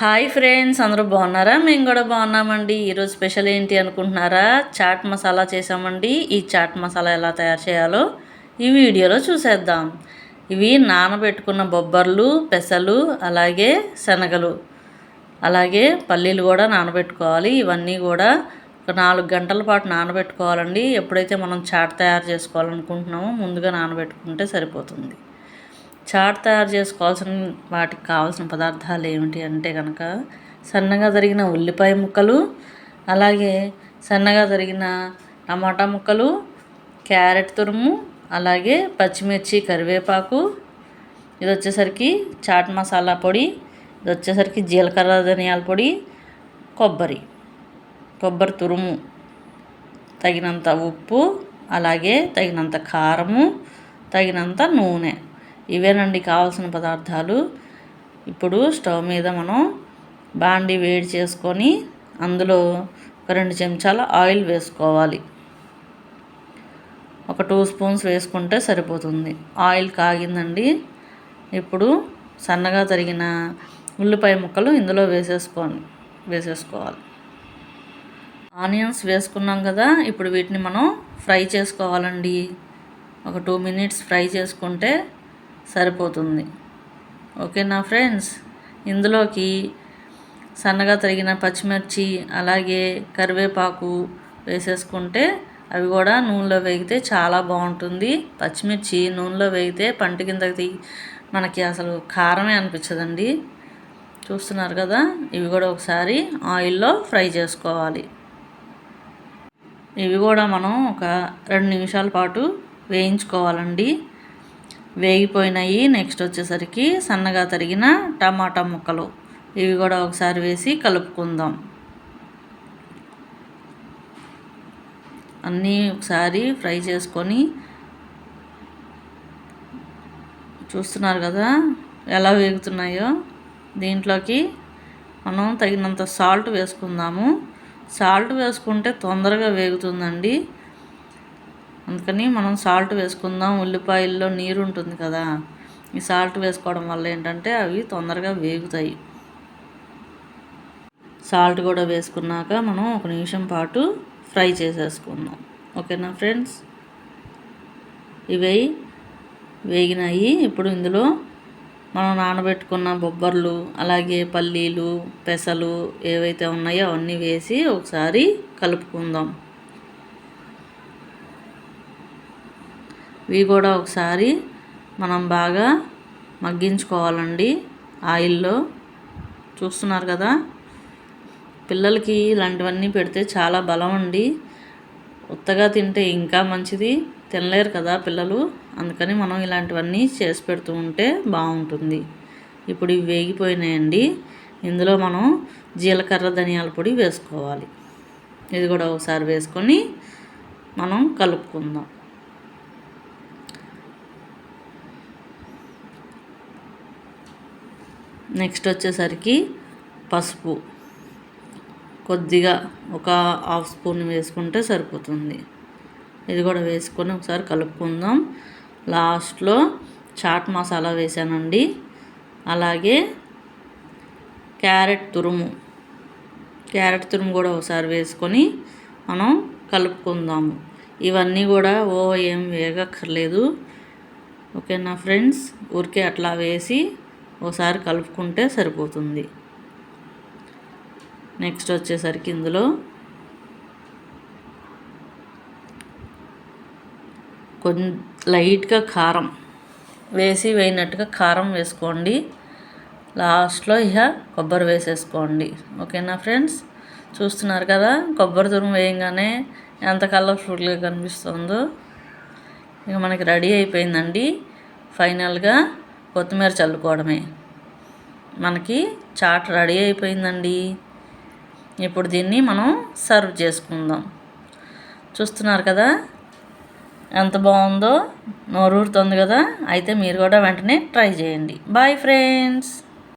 Hi friends అందరూ బాగున్నారా? మేము కూడా బాగున్నామండి. ఈరోజు స్పెషల్ ఏంటి అనుకుంటున్నారా? చాట్ మసాలా చేసామండి. ఈ చాట్ మసాలా ఎలా తయారు చేయాలో ఈ వీడియోలో చూసేద్దాం. ఇవి నానబెట్టుకున్న బొబ్బర్లు పెసలు అలాగే శనగలు. అలాగే పల్లీలు కూడా నానబెట్టుకోవాలి. ఇవన్నీ కూడా ఒక నాలుగు గంటల పాటు నానబెట్టుకోవాలండి. ఎప్పుడైతే మనం చాట్ తయారు చేసుకోవాలనుకుంటున్నామో ముందుగా నానబెట్టుకుంటే సరిపోతుంది. చాట్ తయారు చేసుకోవాల్సిన వాటికి కావాల్సిన పదార్థాలు ఏమిటి అంటే కనుక సన్నగా తరిగిన ఉల్లిపాయ ముక్కలు అలాగే సన్నగా తరిగిన టమాటా ముక్కలు క్యారెట్ తురుము అలాగే పచ్చిమిర్చి కరివేపాకు. ఇది వచ్చేసరికి చాట్ మసాలా పొడి ఇది వచ్చేసరికి జీలకర్ర ధనియాల పొడి కొబ్బరి కొబ్బరి తురుము తగినంత ఉప్పు అలాగే తగినంత కారము తగినంత నూనె. ఇవేనండి కావాల్సిన పదార్థాలు. ఇప్పుడు స్టవ్ మీద మనం బాండి వేడి చేసుకొని అందులో ఒక రెండు చెంచాల ఆయిల్ వేసుకోవాలి. ఒక టూ స్పూన్స్ వేసుకుంటే సరిపోతుంది. ఆయిల్ కాగిందండి. ఇప్పుడు సన్నగా తరిగిన ఉల్లిపాయ ముక్కలు ఇందులో వేసేసుకొని వేసేసుకోవాలి. ఆనియన్స్ వేసుకున్నాం కదా ఇప్పుడు వీటిని మనం ఫ్రై చేసుకోవాలండి. ఒక టూ మినిట్స్ ఫ్రై చేసుకుంటే సరిపోతుంది. ఓకేనా ఫ్రెండ్స్? ఇందులోకి సన్నగా తరిగిన పచ్చిమిర్చి అలాగే కరివేపాకు వేసేసుకుంటే అవి కూడా నూనెలో వేగితే చాలా బాగుంటుంది. పచ్చిమిర్చి నూనెలో వేగితే పంట కిందకి మనకి అసలు కారమే అనిపించదండి. చూస్తున్నారు కదా? ఇవి కూడా ఒకసారి ఆయిల్లో ఫ్రై చేసుకోవాలి. ఇవి కూడా మనం ఒక రెండు నిమిషాల పాటు వేయించుకోవాలండి. వేగిపోయినాయి. నెక్స్ట్ వచ్చేసరికి సన్నగా తరిగిన టమాటా ముక్కలు. ఇవి కూడా ఒకసారి వేసి కలుపుకుందాం. అన్నీ ఒకసారి ఫ్రై చేసుకొని చూస్తున్నారు కదా ఎలా వేగుతున్నాయో. దీంట్లోకి మనం తగినంత సాల్ట్ వేసుకుందాము. సాల్ట్ వేసుకుంటే తొందరగా వేగుతుందండి. అందుకని మనం సాల్ట్ వేసుకుందాం. ఉల్లిపాయల్లో నీరు ఉంటుంది కదా. ఈ సాల్ట్ వేసుకోవడం వల్ల ఏంటంటే అవి తొందరగా వేగుతాయి. సాల్ట్ కూడా వేసుకున్నాక మనం ఒక నిమిషం పాటు ఫ్రై చేసేసుకుందాం. ఓకేనా ఫ్రెండ్స్? ఇవి వేగినాయి. ఇప్పుడు ఇందులో మనం నానబెట్టుకున్న బొబ్బర్లు అలాగే పల్లీలు పెసలు ఏవైతే ఉన్నాయో అవన్నీ వేసి ఒకసారి కలుపుకుందాం. ఇవి కూడా ఒకసారి మనం బాగా మగ్గించుకోవాలండి ఆయిల్లో. చూస్తున్నారు కదా? పిల్లలకి ఇలాంటివన్నీ పెడితే చాలా బలం అండి. ఉత్తగా తింటే ఇంకా మంచిది. తినలేరు కదా పిల్లలు. అందుకని మనం ఇలాంటివన్నీ చేసి పెడుతూ ఉంటే బాగుంటుంది. ఇప్పుడు ఇవి వేగిపోయినాయండి. ఇందులో మనం జీలకర్ర ధనియాల పొడి వేసుకోవాలి. ఇది కూడా ఒకసారి వేసుకొని మనం కలుపుకుందాం. నెక్స్ట్ వచ్చేసరికి పసుపు. కొద్దిగా ఒక హాఫ్ స్పూన్ వేసుకుంటే సరిపోతుంది. ఇది కూడా వేసుకొని ఒకసారి కలుపుకుందాం. లాస్ట్లో చాట్ మసాలా వేసానండి. అలాగే క్యారెట్ తురుము. క్యారెట్ తురుము కూడా ఒకసారి వేసుకొని మనం కలుపుకుందాము ఇవన్నీ కూడా ఓ ఏం వేగక్కర్లేదు. ఓకేనా ఫ్రెండ్స్? ఊరికే అట్లా వేసి ఒకసారి కలుపుకుంటే సరిపోతుంది. నెక్స్ట్ వచ్చేసరికి ఇందులో కొంచెం లైట్గా కారం వేసి వేయినట్టుగా కారం వేసుకోండి. లాస్ట్లో ఇక కొబ్బరి వేసేసుకోండి. ఓకేనా ఫ్రెండ్స్? చూస్తున్నారు కదా కొబ్బరి తురుము వేయంగానే ఎంత కలర్ఫుల్గా కనిపిస్తుందో. ఇక మనకి రెడీ అయిపోయిందండి. ఫైనల్గా కొత్తిమీర చల్లుకోవడమే. మనకి చాట్ రెడీ అయిపోయిందండి. ఇప్పుడు దీన్ని మనం సర్వ్ చేసుకుందాం. చూస్తున్నారు కదా? ఎంత బాగుందో? నోరూరుతుంది కదా? అయితే మీరు కూడా వెంటనే ట్రై చేయండి. Bye friends!